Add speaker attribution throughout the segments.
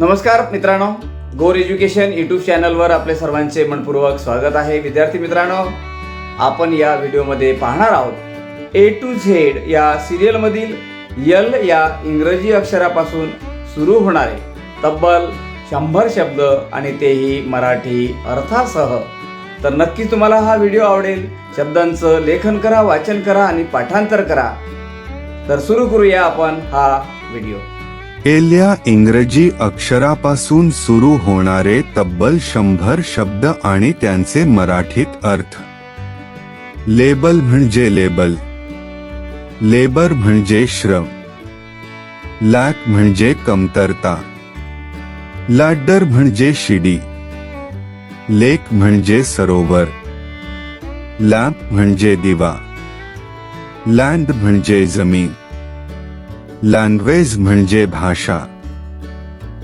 Speaker 1: नमस्कार मित्रांनो गोर एज्युकेशन यूट्यूब चॅनलवर आपले सर्वांचे मनपूर्वक स्वागत आहे. विद्यार्थी मित्रांनो आपण या व्हिडिओमध्ये पाहणार आहोत ए टू झेड या सिरियलमधील यल या इंग्रजी अक्षरापासून सुरू होणारे तब्बल शंभर शब्द आणि तेही मराठी अर्थासह. तर नक्की तुम्हाला हा व्हिडिओ आवडेल. शब्दांचं लेखन करा वाचन करा आणि पाठांतर करा. तर सुरू करूया आपण हा व्हिडिओ.
Speaker 2: एल्या इंग्रजी अक्षरापासून सुरू होणारे तब्बल शंभर शब्द आणि त्यांचे मराठीत अर्थ. लेबल म्हणजे लेबल. लेबर म्हणजे श्रम. लॅक म्हणजे कमतरता. लॅडर म्हणजे शिडी. लेक म्हणजे सरोवर. लॅम्प म्हणजे दिवा. लँड म्हणजे जमीन. लँग्वेज म्हणजे भाषा.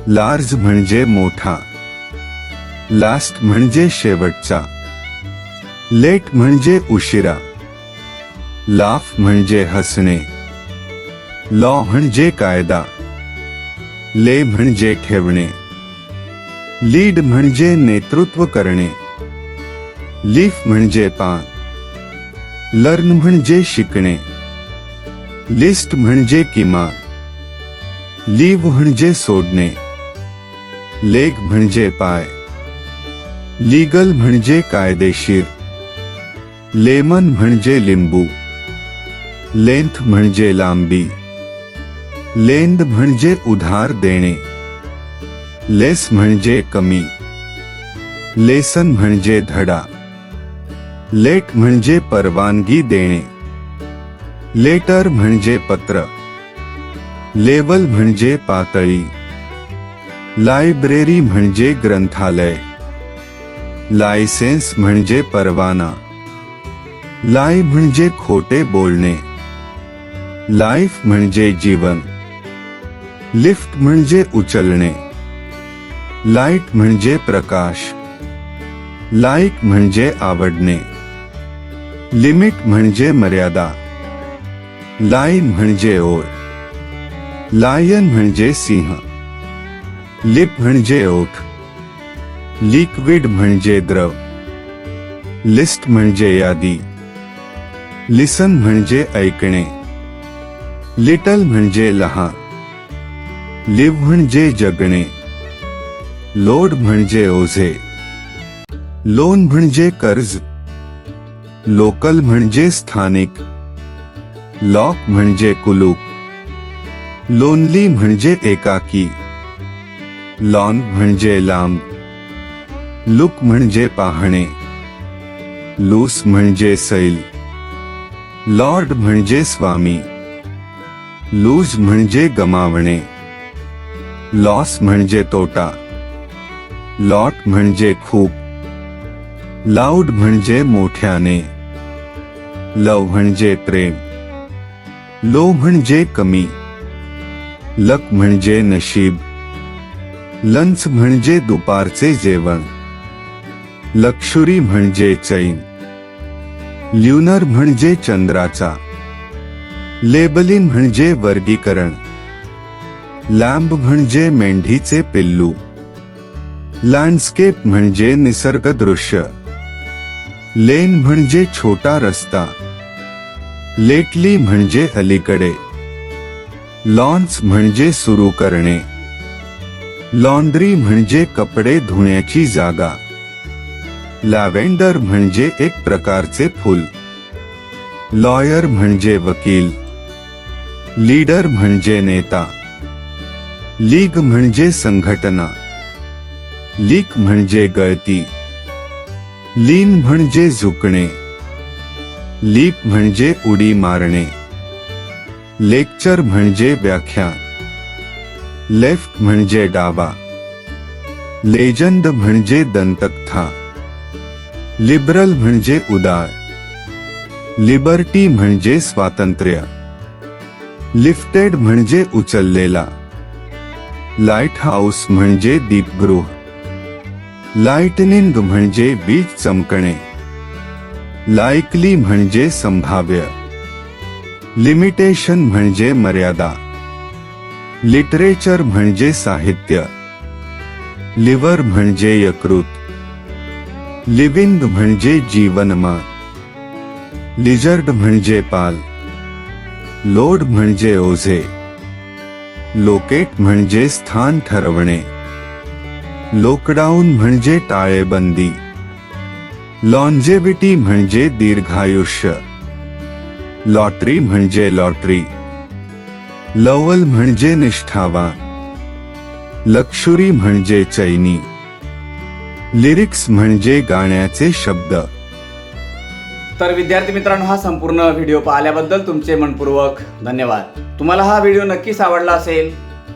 Speaker 2: लार्ज म्हणजे मोठा. लास्ट म्हणजे शेवटचा. लेट म्हणजे उशिरा. लाफ म्हणजे हसणे. लॉ म्हणजे कायदा. ले म्हणजे ठेवणे. लीड म्हणजे नेतृत्व करणे. लीफ म्हणजे पान. लर्न म्हणजे शिकणे. लिस्ट म्हणजे किमान लीव म्हणजे सोडणे लेग म्हणजे पाय, लीगल म्हणजे कायदेशीर, लेमन म्हणजे लिंबू, लेंथ म्हणजे लांबी, लेंद म्हणजे उधार देणे, लेस म्हणजे कमी, लेसन म्हणजे धडा, लेट म्हणजे परवानगी देणे. लेटर म्हणजे पत्र. लेवल म्हणजे पातळी. लायब्ररी म्हणजे ग्रंथालय. लायसेन्स म्हणजे परवाना. लाय म्हणजे खोटे बोलणे. लाईफ म्हणजे जीवन. लिफ्ट म्हणजे उचलणे. लाइट म्हणजे प्रकाश. लाईक म्हणजे आवडणे. लिमिट म्हणजे मर्यादा. लाईन म्हणजे ओळ. लायन म्हणजे सिंह. लिप म्हणजे ओठ. लिक्विड म्हणजे द्रव. लिस्ट म्हणजे यादी. लिसन म्हणजे ऐकणे. लिटल म्हणजे लहान. लिव म्हणजे जगणे. लोड म्हणजे ओझे. लोन म्हणजे कर्ज. लोकल म्हणजे स्थानिक. लॉक म्हणजे कुलूप. लोनली म्हणजे एकाकी. लॉन म्हणजे लांब. लुक म्हणजे पाहणे. लूस म्हणजे सैल. लॉर्ड म्हणजे स्वामी. लूज म्हणजे गमावणे. लॉस म्हणजे तोटा. लॉट म्हणजे खूप. लाऊड म्हणजे मोठ्याने. लव म्हणजे प्रेम. लो म्हणजे कमी लक म्हणजे नशीब लंच म्हणजे दुपारचे जेवण लक्षुरी म्हणजे चैन ल्युनर म्हणजे चंद्राचा लेबलिन म्हणजे वर्गीकरण लॅम्ब म्हणजे मेंढीचे पिल्लू लँडस्केप म्हणजे निसर्ग दृश्य लेन म्हणजे छोटा रस्ता. लेटली म्हणजे अलीकडे. लॉन्च म्हणजे सुरू करणे. लॉन्ड्री म्हणजे कपडे धुण्याची जागा. लॅव्हेंडर म्हणजे एक प्रकारचे फूल. लॉयर म्हणजे वकील. लीडर म्हणजे नेता. लीग म्हणजे संघटना. लीक म्हणजे गळती. लीन म्हणजे झुकणे. लीप म्हणजे उडी मारणे. लेक्चर म्हणजे व्याख्यान. लेफ़्ट म्हणजे डावा. लेजंड म्हणजे दंतकथा. लिबरल म्हणजे उदार. लिबर्टी म्हणजे स्वातंत्र्य. लिफ्टेड म्हणजे उचललेला. लाईट हाऊस म्हणजे दीपगृह. लाइटनिंग म्हणजे वीज चमकणे. लायकली म्हणजे संभाव्य. लिमिटेशन म्हणजे मर्यादा. लिटरेचर म्हणजे साहित्य. लिव्हर म्हणजे यकृत. लिविंग म्हणजे जीवनमान लिजर्ड म्हणजे पाल. लोड म्हणजे ओझे. लोकेट म्हणजे स्थान ठरवणे. लॉकडाऊन म्हणजे टाळेबंदी. लॉन्जेबिटी म्हणजे दीर्घायुष्य. लॉटरी म्हणजे लॉटरी लवल म्हणजे निष्ठावा. लक्षुरी म्हणजे चैनी. लिरिक्स म्हणजे गाण्याचे शब्द.
Speaker 1: तर विद्यार्थी मित्रांनो हा संपूर्ण व्हिडिओ पाहिल्याबद्दल तुमचे मनपूर्वक धन्यवाद. तुम्हाला हा व्हिडिओ नक्कीच आवडला असेल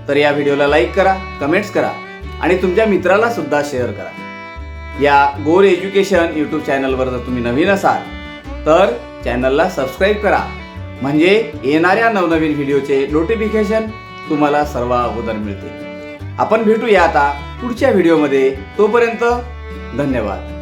Speaker 1: तर या व्हिडिओला लाईक करा कमेंट्स करा आणि तुमच्या मित्राला सुद्धा शेअर करा. या गोर एज्युकेशन यूट्यूब चॅनलवर जर तुम्ही नवीन असाल तर चॅनलला सबस्क्राईब करा. म्हणजे येणाऱ्या नवनवीन व्हिडिओचे नोटिफिकेशन तुम्हाला सर्व अगोदर मिळते आपण भेटूया आता पुढच्या व्हिडिओमध्ये तोपर्यंत धन्यवाद.